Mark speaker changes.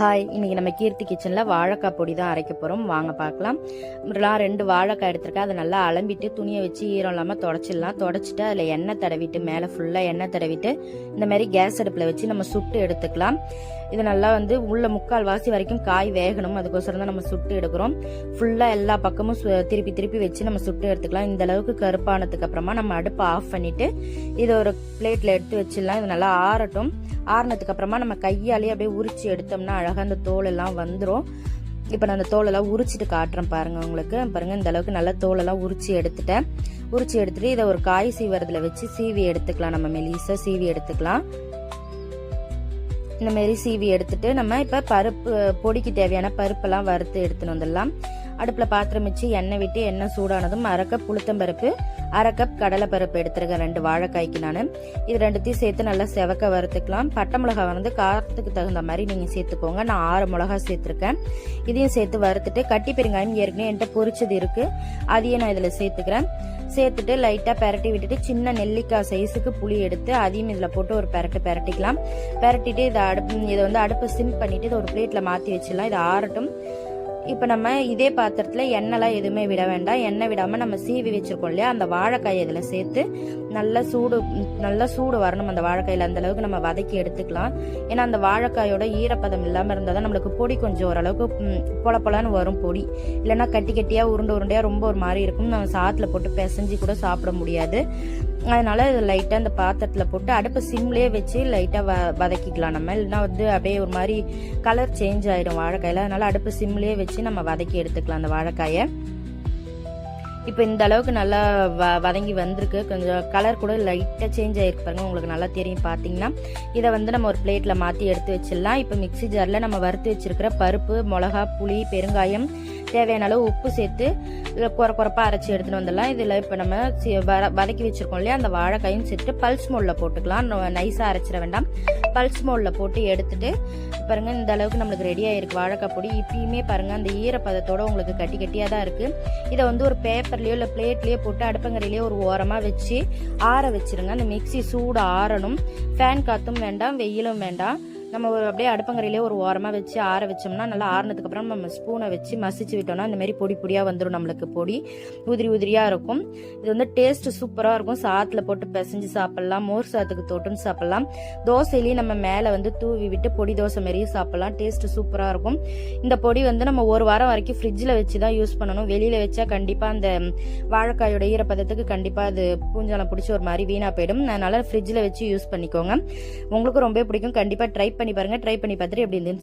Speaker 1: Hi இன்னைக்கு நம்ம கீர்த்தி கிச்சனில் வாழைக்காய் பொடி தான் அரைக்க போகிறோம் வாங்க பார்க்கலாம். நான் ரெண்டு வாழைக்காய் எடுத்திருக்கேன் அதை நல்லா அலம்பிட்டு துணியை வச்சு ஈரம் இல்லாமல் தொடச்சிடலாம். தொடச்சிட்டு அதில் எண்ணெய் தடவிட்டு மேலே ஃபுல்லாக எண்ணெய் தடவிட்டு இந்த மாதிரி கேஸ் அடுப்பில் வச்சு நம்ம சுட்டு எடுத்துக்கலாம். இது நல்லா வந்து உள்ள முக்கால் வாசி வரைக்கும் காய் வேகணும். அதுக்கோசரம் தான் நம்ம சுட்டு எடுக்கிறோம். ஃபுல்லாக எல்லா பக்கமும் சு- திருப்பி திருப்பி வச்சு நம்ம சுட்டு எடுத்துக்கலாம். இந்த அளவுக்கு கருப்பானதுக்கு அப்புறமா நம்ம அடுப்பை ஆஃப் பண்ணிட்டு இதை ஒரு பிளேட்டில் எடுத்து வச்சிடலாம். இது நல்லா ஆறட்டும். ஆறினதுக்கு அப்புறமா நம்ம கையாலேயே அப்படியே உரிச்சு எடுத்தோம்னா அழகாக அந்த தோல் எல்லாம் வந்துடும் இப்போ நான் அந்த தோலெல்லாம் உரிச்சிட்டு காட்டுறேன் பாருங்க உங்களுக்கு. பாருங்க இந்த அளவுக்கு நல்லா தோலெல்லாம் உரிச்சு எடுத்துட்டேன். உரிச்சு எடுத்துட்டு இதை ஒரு காய் சீவரத்தில் வச்சு சீவி எடுத்துக்கலாம். நம்ம மெலிசா சீவி எடுத்துக்கலாம். இந்த மாதிரி சீவி எடுத்துட்டு நம்ம இப்போ பருப்பு பொடிக்கு தேவையான பருப்பெல்லாம் வறுத்து எடுத்துன்னு வந்துடலாம். அடுப்பில் பாத்திரம் வச்சு எண்ணெய் விட்டு எண்ணெய் சூடானதும் அரை கப் உளுத்தம்பருப்பு அரை கப் கடலைப்பருப்பு எடுத்துருக்கேன் ரெண்டு வாழைக்காய்க்கு நான். இது ரெண்டுத்தையும் சேர்த்து நல்லா செவக்க வறுத்துக்கலாம். பட்டை மிளகாய் வந்து காரத்துக்கு தகுந்த மாதிரி நீங்கள் சேர்த்துக்கோங்க. நான் ஆறு மிளகா சேர்த்துருக்கேன். இதையும் சேர்த்து வறுத்துட்டு கட்டி பெருங்காயம் ஏற்கனவே என்கிட்ட பொரிச்சது இருக்குது அதையும் நான் இதில் சேர்த்துக்கிறேன். சேர்த்துட்டு லைட்டாக பெரட்டி விட்டுட்டு சின்ன நெல்லிக்காய் சைஸுக்கு புளி எடுத்து அதையும் இதில் போட்டு ஒரு பெரட்டு பெரட்டிக்கலாம். பெரட்டிட்டு இதை அடுப்பு இதை வந்து அடுப்பை சிம் பண்ணிவிட்டு இதை ஒரு பிளேட்டில் மாற்றி வச்சிடலாம். இதை ஆறட்டும். இப்போ நம்ம இதே பாத்திரத்தில் எண்ணெய்லாம் எதுவுமே விட வேண்டாம். எண்ணெய் விடாமல் நம்ம சீவி வச்சுருக்கோம் இல்லையா? அந்த வாழைக்காய் இதில் சேர்த்து நல்லா சூடு நல்லா சூடு வரணும் அந்த வாழைக்காயில். அந்த அளவுக்கு நம்ம வதக்கி எடுத்துக்கலாம். ஏன்னா அந்த வாழைக்காயோட ஈரப்பதம் இல்லாமல் இருந்தால் தான் நம்மளுக்கு பொடி கொஞ்சம் ஓரளவுக்கு பொல பொலன்னு வரும் பொடி. இல்லைன்னா கட்டி கட்டியாக உருண்டை உருண்டையாக ரொம்ப ஒரு மாதிரி இருக்கும். நம்ம சாத்தில் போட்டு பிசைஞ்சு கூட சாப்பிட முடியாது. அதனால இது லைட்டாக அந்த பாத்திரத்தில் போட்டு அடுப்பு சிம்லேயே வச்சு லைட்டாக வ வதக்கிக்கலாம் நம்ம. இல்லைன்னா வந்து அப்படியே ஒரு மாதிரி கலர் சேஞ்ச் ஆயிடும் வாழைக்காயில். அதனால அடுப்பு சிம்லேயே வச்சு வச்சு நம்ம வதக்கி எடுத்துக்கலாம் அந்த வாழைக்காயை. இப்போ இந்த அளவுக்கு நல்லா வ வதங்கி வந்திருக்கு. கொஞ்சம் கலர் கூட லைட்டாக சேஞ்ச் ஆகிருக்கு பாருங்க. உங்களுக்கு நல்லா தெரியும் பார்த்தீங்கன்னா இதை வந்து நம்ம ஒரு பிளேட்டில் மாற்றி எடுத்து வச்சிடலாம். இப்போ மிக்ஸி ஜாரில் நம்ம வறுத்து வச்சிருக்கிற பருப்பு மிளகா புளி பெருங்காயம் தேவையான அளவு உப்பு சேர்த்து இதில் குறை குறைப்பாக அரைச்சி எடுத்துகிட்டு வந்துடலாம். இதில் இப்போ நம்ம வதக்கி வச்சிருக்கோம் இல்லையா? அந்த வாழைக்காயும் சேர்த்துட்டு பல்ஸ் மோடில் போட்டுக்கலாம். நைஸாக அரைச்சிட வேண்டாம். பல்ஸ் மோடில் போட்டு எடுத்துட்டு பாருங்க இந்த அளவுக்கு நம்மளுக்கு ரெடி ஆயிருக்கு வாழைக்காய் பொடி. இப்பயுமே பாருங்க அந்த ஈரப்பதத்தோட உங்களுக்கு கட்டி கட்டியாக தான் இருக்கு. இதை வந்து ஒரு பேப்பர்லயோ இல்லை பிளேட்லயோ போட்டு அடுப்பங்கரையிலேயோ ஒரு ஓரமாக வச்சு ஆற வச்சிருங்க. அந்த மிக்ஸி சூடு ஆறணும். ஃபேன் காத்தும் வேண்டாம் வெயிலும் வேண்டாம். நம்ம ஒரு அப்படியே அடுப்பங்கரையிலே ஒரு ஓரமாக வச்சு ஆற வச்சோம்னா நல்லா ஆறுனதுக்கு அப்புறம் நம்ம ஸ்பூனை வச்சு மசிச்சு விட்டோம்னா இந்த மாதிரி பொடி பொடியாக வந்துடும் நம்மளுக்கு பொடி. உதிரி உதிரியாக இருக்கும். இது வந்து டேஸ்ட் சூப்பராக இருக்கும். சாத்தில் போட்டு பிசைஞ்சு சாப்பிட்லாம். மோர் சாத்துக்கு தொட்டுன்னு சாப்பிட்லாம். தோசையிலேயே நம்ம மேலே வந்து தூவி விட்டு பொடி தோசை மாதிரியும் சாப்பிட்லாம். டேஸ்ட் சூப்பராக இருக்கும். இந்த பொடி வந்து நம்ம ஒரு வாரம் வரைக்கும் ஃப்ரிட்ஜில் வச்சு தான் யூஸ் பண்ணணும். வெளியில் வச்சா கண்டிப்பாக அந்த வாழைக்காயோட ஈரப்பதத்துக்கு கண்டிப்பாக அது பூஞ்சாலம் பிடிச்சி ஒரு மாதிரி வீணாக போயிடும். அதனால ஃப்ரிட்ஜில் வச்சு யூஸ் பண்ணிக்கோங்க. உங்களுக்கு ரொம்ப பிடிக்கும். கண்டிப்பாக ட்ரை பண்ணி பாருங்க ட்ரை பண்ணி பார்த்துட்டு எப்படி இருந்துன்னு